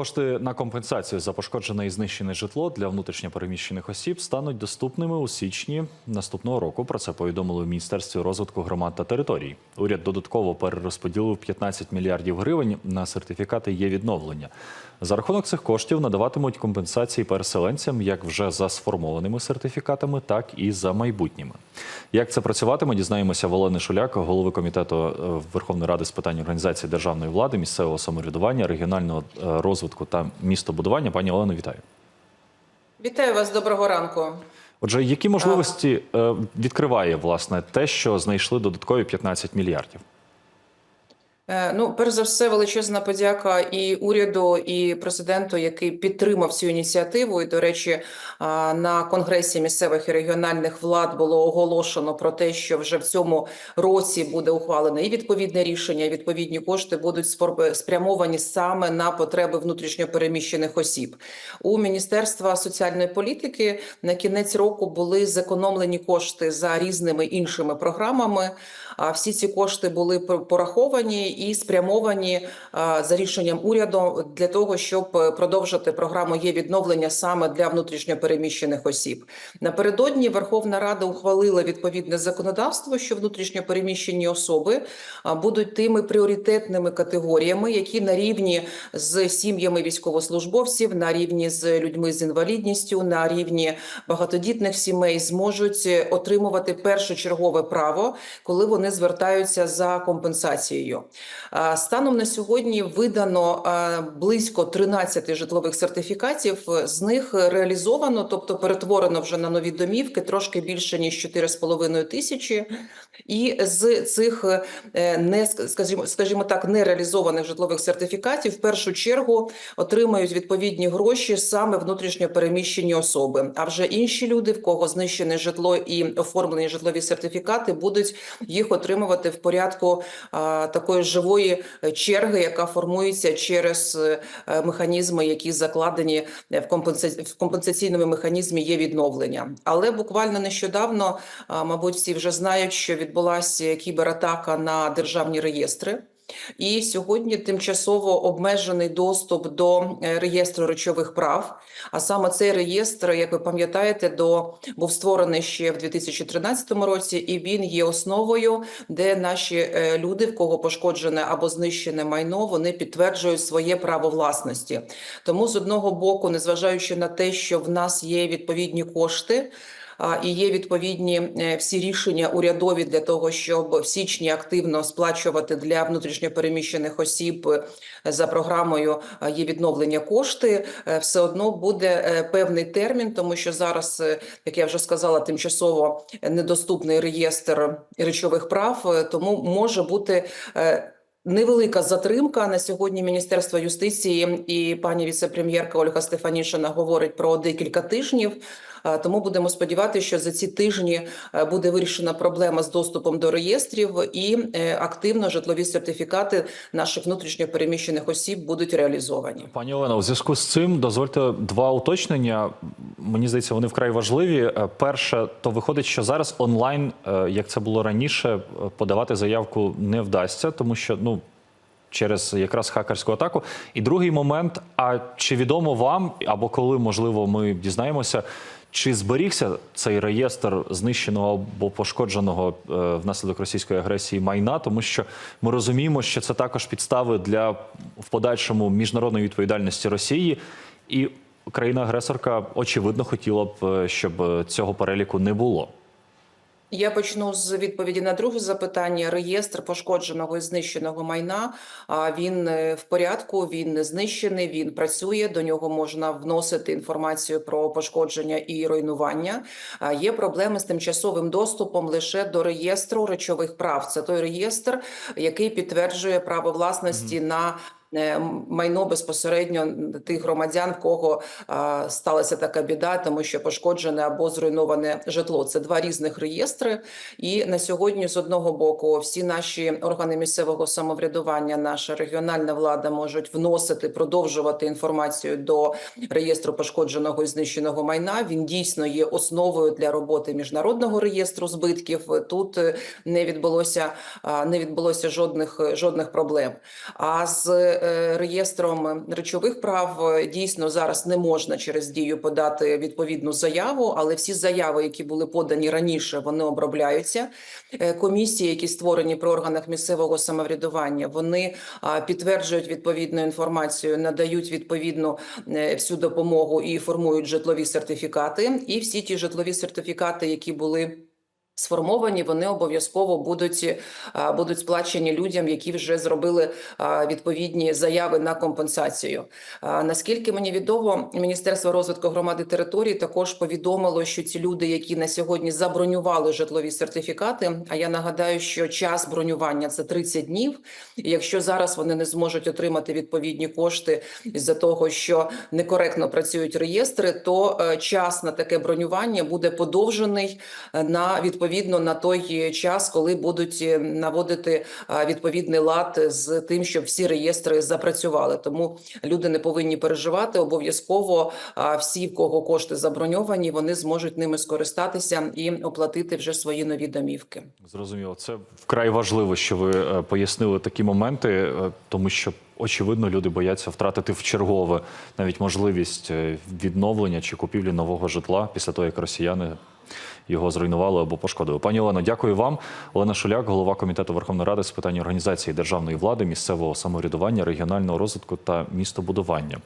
Кошти на компенсацію за пошкоджене і знищене житло для внутрішньопереміщених осіб стануть доступними у січні наступного року. Про це повідомили в Міністерстві розвитку громад та територій. Уряд додатково перерозподілив 15 мільярдів гривень на сертифікати є відновлення. За рахунок цих коштів надаватимуть компенсації переселенцям як вже за сформованими сертифікатами, так і за майбутніми. Як це працюватиме, дізнаємося в Олени Шуляк, голови комітету е, Верховної Ради з питань організації державної влади, місцевого самоврядування, регіонального е, розвитку та містобудування. Пані Олено, вітаю. Вітаю вас, доброго ранку. Отже, які можливості е, відкриває власне те, що знайшли додаткові 15 мільярдів? Е, Ну, перш за все, величезна подяка і уряду, і президенту, який підтримав цю ініціативу. І, до речі, на конгресі місцевих і регіональних влад було оголошено про те, що вже в цьому році буде ухвалене і відповідне рішення, і відповідні кошти будуть спрямовані саме на потреби внутрішньопереміщених осіб. У Міністерства соціальної політики на кінець року були зекономлені кошти за різними іншими програмами. А всі ці кошти були пор- пораховані і спрямовані за рішенням уряду для того, щоб е, продовжити програму є відновлення саме для внутрішньопереміщених осіб. Напередодні Верховна Рада ухвалила відповідне законодавство, що внутрішньопереміщені особи будуть тими пріоритетними категоріями, які на рівні з сім'ями військовослужбовців, на рівні з людьми з інвалідністю, на рівні багатодітних сімей зможуть е, отримувати першочергове право, коли вони звертаються за компенсацією. А, Станом на сьогодні видано близько 13 житлових сертифікатів. З них реалізовано, тобто перетворено вже на нові домівки, трошки більше ніж 4,5 тисячі. І з цих е, не скажімо, скажімо так, нереалізованих житлових сертифікатів в першу чергу отримають відповідні гроші саме внутрішньо переміщені особи. А вже інші люди, в кого знищене житло і оформлені житлові сертифікати, будуть їх отримувати в порядку такої живої е, черги, яка формується через е, механізми, які закладені в компенсаційному компенсаційному механізмі є відновлення. Але буквально нещодавно, мабуть, всі вже знають, що відбулася кібератака на державні реєстри. І сьогодні тимчасово обмежений доступ до е, реєстру речових прав. А саме цей реєстр, як ви пам'ятаєте, до був створений ще в 2013 році, і він є основою, де наші е, люди, в кого пошкоджене або знищене майно, вони підтверджують своє право власності. Тому з одного боку, незважаючи на те, що в нас є відповідні кошти. І є відповідні е, всі рішення урядові для того, щоб в січні активно сплачувати для внутрішньопереміщених осіб е, за програмою е, є відновлення кошти. Все одно буде певний термін, тому що зараз, як я вже сказала, тимчасово недоступний реєстр речових прав, тому може бути. Невелика затримка на сьогодні Міністерство юстиції і пані віцепрем'єрка Ольга Стефанішина говорить про декілька тижнів. Е, Тому будемо сподіватися, що за ці тижні е, буде вирішена проблема з доступом до реєстрів, і е, активно житлові сертифікати наших внутрішньопереміщених осіб будуть реалізовані. Пані Олено, у зв'язку з цим дозвольте два уточнення. Мені здається, вони вкрай важливі. Перше, то виходить, що зараз онлайн, як це було раніше, подавати заявку не вдасться, тому що ну. Через якраз хакерську атаку. І другий момент: а чи відомо вам, або коли можливо ми дізнаємося, чи зберігся цей реєстр знищеного або пошкодженого е, внаслідок російської агресії майна, тому що ми розуміємо, що це також підстави для в подальшому міжнародної відповідальності Росії, і країна-агресорка очевидно хотіла б, е, щоб е, цього переліку не було. Я почну з відповіді на друге запитання. Реєстр пошкодженого і знищеного майна. Він е, в порядку, він не знищений, він працює. До нього можна вносити інформацію про пошкодження і руйнування. Є проблеми з тимчасовим доступом лише до реєстру речових прав. Це той реєстр, який підтверджує право власності на е, майно безпосередньо тих громадян, в кого сталася така біда, тому що пошкоджене або зруйноване житло. Це два різних реєстри. І на сьогодні, з одного боку, всі наші органи місцевого самоврядування, наша регіональна влада можуть вносити, продовжувати інформацію до реєстру пошкодженого і знищеного майна. Він дійсно є основою для роботи міжнародного реєстру збитків. Тут е, не відбулося не відбулося жодних жодних проблем. А з е, реєстром речових прав, е, дійсно зараз не можна через дію подати відповідну заяву, але всі заяви, які були подані раніше, вони обробляються. Е, Комісії, які створені при органах місцевого самоврядування, вони підтверджують відповідну інформацію, надають відповідну е, всю допомогу і формують житлові сертифікати. І всі ті житлові сертифікати, які були сформовані, вони обов'язково будуть, будуть сплачені людям, які вже зробили відповідні заяви на компенсацію. А, Наскільки мені відомо, Міністерство розвитку громади територій також повідомило, що ці люди, які на сьогодні забронювали житлові сертифікати. А я нагадаю, що час бронювання це 30 днів. І якщо зараз вони не зможуть отримати відповідні кошти з-за того, що некоректно працюють реєстри, то е, час на таке бронювання буде подовжений е, на відповідно на той час, коли будуть е, наводити е, відповідний лад з тим, щоб всі реєстри запрацювали. Тому люди не повинні переживати. Обов'язково всі, в кого кошти заброньовані, вони зможуть ними скористатися і оплатити вже свої нові домівки. Зрозуміло, це вкрай важливо, що ви е, пояснили такі моменти, тому що очевидно люди бояться втратити в чергове навіть можливість відновлення чи купівлі нового житла після того, як росіяни його зруйнували або пошкодили. Пані Олено, дякую вам. Олена Шуляк, голова комітету Верховної Ради з питань організації державної влади, місцевого самоврядування, регіонального розвитку та містобудування.